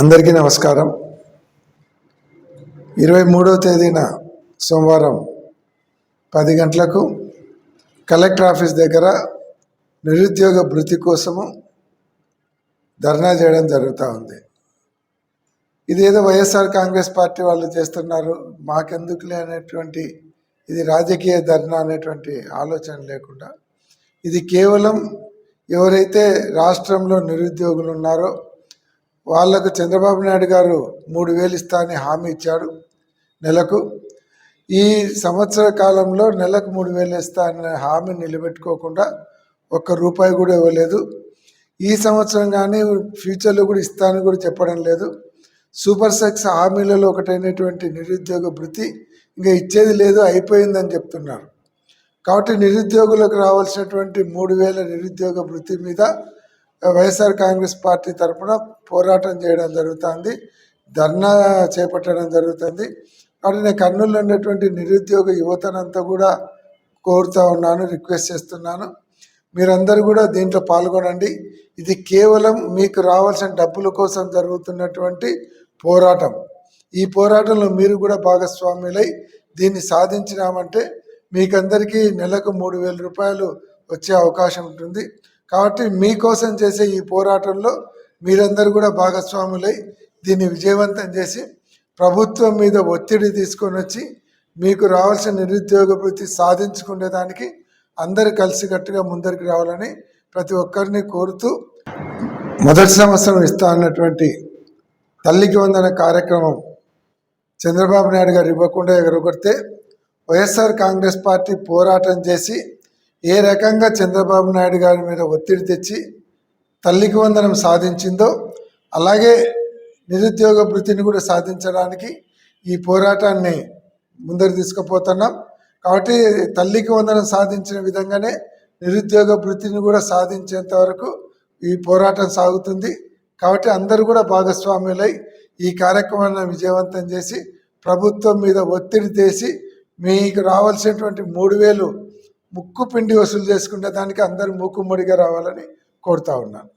అందరికీ నమస్కారం. ఇరవై మూడవ తేదీన సోమవారం పది గంటలకు కలెక్టర్ ఆఫీస్ దగ్గర నిరుద్యోగ భృతి కోసము ధర్నా చేయడం జరుగుతూ ఉంది. ఇదేదో వైఎస్ఆర్ కాంగ్రెస్ పార్టీ వాళ్ళు చేస్తున్నారు మాకెందుకులే అనేటువంటి ఇది రాజకీయ ధర్నా అనేటువంటి ఆలోచన లేకుండా. ఇది కేవలం ఎవరైతే రాష్ట్రంలో నిరుద్యోగులు ఉన్నారో వాళ్ళకు చంద్రబాబు నాయుడు గారు మూడు వేలు ఇస్తా అని హామీ ఇచ్చాడు నెలకు. ఈ సంవత్సర కాలంలో నెలకు మూడు వేలు ఇస్తా అనే హామీ నిలబెట్టుకోకుండా ఒక్క రూపాయి కూడా ఇవ్వలేదు. ఈ సంవత్సరం కానీ ఫ్యూచర్లో కూడా ఇస్తానని కూడా చెప్పడం లేదు. సూపర్ సెక్స్ హామీలలో ఒకటైనటువంటి నిరుద్యోగ భృతి ఇంకా ఇచ్చేది లేదు అయిపోయిందని చెప్తున్నారు. కాబట్టి నిరుద్యోగులకు రావాల్సినటువంటి మూడు వేల నిరుద్యోగ భృతి మీద వైఎస్ఆర్ కాంగ్రెస్ పార్టీ తరఫున పోరాటం చేయడం జరుగుతుంది ధర్నా చేపట్టడం జరుగుతుంది. వాటిని నేను కర్నూలులో ఉన్నటువంటి నిరుద్యోగ యువతనంతా కూడా కోరుతా ఉన్నాను రిక్వెస్ట్ చేస్తున్నాను. మీరందరూ కూడా దీంట్లో పాల్గొనండి. ఇది కేవలం మీకు రావాల్సిన డబ్బుల కోసం జరుగుతున్నటువంటి పోరాటం. ఈ పోరాటంలో మీరు కూడా భాగస్వాములై దీన్ని సాధించినామంటే మీకందరికీ నెలకు మూడు వేల రూపాయలు వచ్చే అవకాశం ఉంటుంది. కాబట్టి మీకోసం చేసే ఈ పోరాటంలో మీరందరూ కూడా భాగస్వాములై దీన్ని విజయవంతం చేసి ప్రభుత్వం మీద ఒత్తిడి తీసుకొని వచ్చి మీకు రావాల్సిన నిరుద్యోగ వృత్తి సాధించుకునేదానికి అందరు కలిసికట్టుగా ముందరికి రావాలని ప్రతి ఒక్కరిని కోరుతూ మొదటి సంవత్సరం ఇస్తా అన్నటువంటి తల్లికి వందన కార్యక్రమం చంద్రబాబు నాయుడు గారు ఇవ్వకుండా ఎగరగొడితే వైఎస్ఆర్ కాంగ్రెస్ పార్టీ పోరాటం చేసి ఏ రకంగా చంద్రబాబు నాయుడు గారి మీద ఒత్తిడి తెచ్చి తల్లికి వందనం సాధించిందో అలాగే నిరుద్యోగ వృత్తిని కూడా సాధించడానికి ఈ పోరాటాన్ని ముందరు తీసుకుపోతున్నాం. కాబట్టి తల్లికి వందనం సాధించిన విధంగానే నిరుద్యోగ వృత్తిని కూడా సాధించేంత వరకు ఈ పోరాటం సాగుతుంది. కాబట్టి అందరూ కూడా భాగస్వాములై ఈ కార్యక్రమాన్ని విజయవంతం చేసి ప్రభుత్వం మీద ఒత్తిడి చేసి మీకు రావాల్సినటువంటి మూడు వేలు ముక్కు పిండి వసూలు చేసుకునే దానికి అందరూ మూకుమ్మడిగా రావాలని కోరుతా ఉన్నాను.